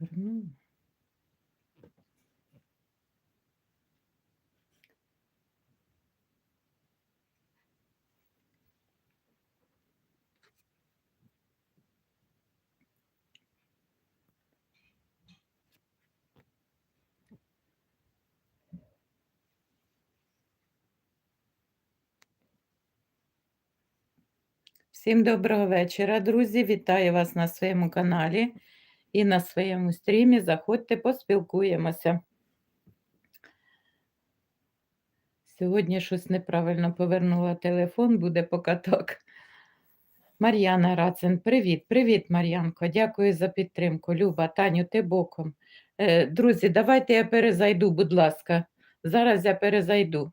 Всім доброго вечора, друзі. Вітаю вас на своєму каналі і на своєму стрімі. Заходьте, поспілкуємося. Сьогодні щось неправильно повернула телефон, буде поки так. Мар'яна Рацин, привіт, привіт, Мар'янко. Дякую за підтримку. Люба, Таню, ти боком. Е, друзі, давайте я перезайду, будь ласка. Зараз я перезайду.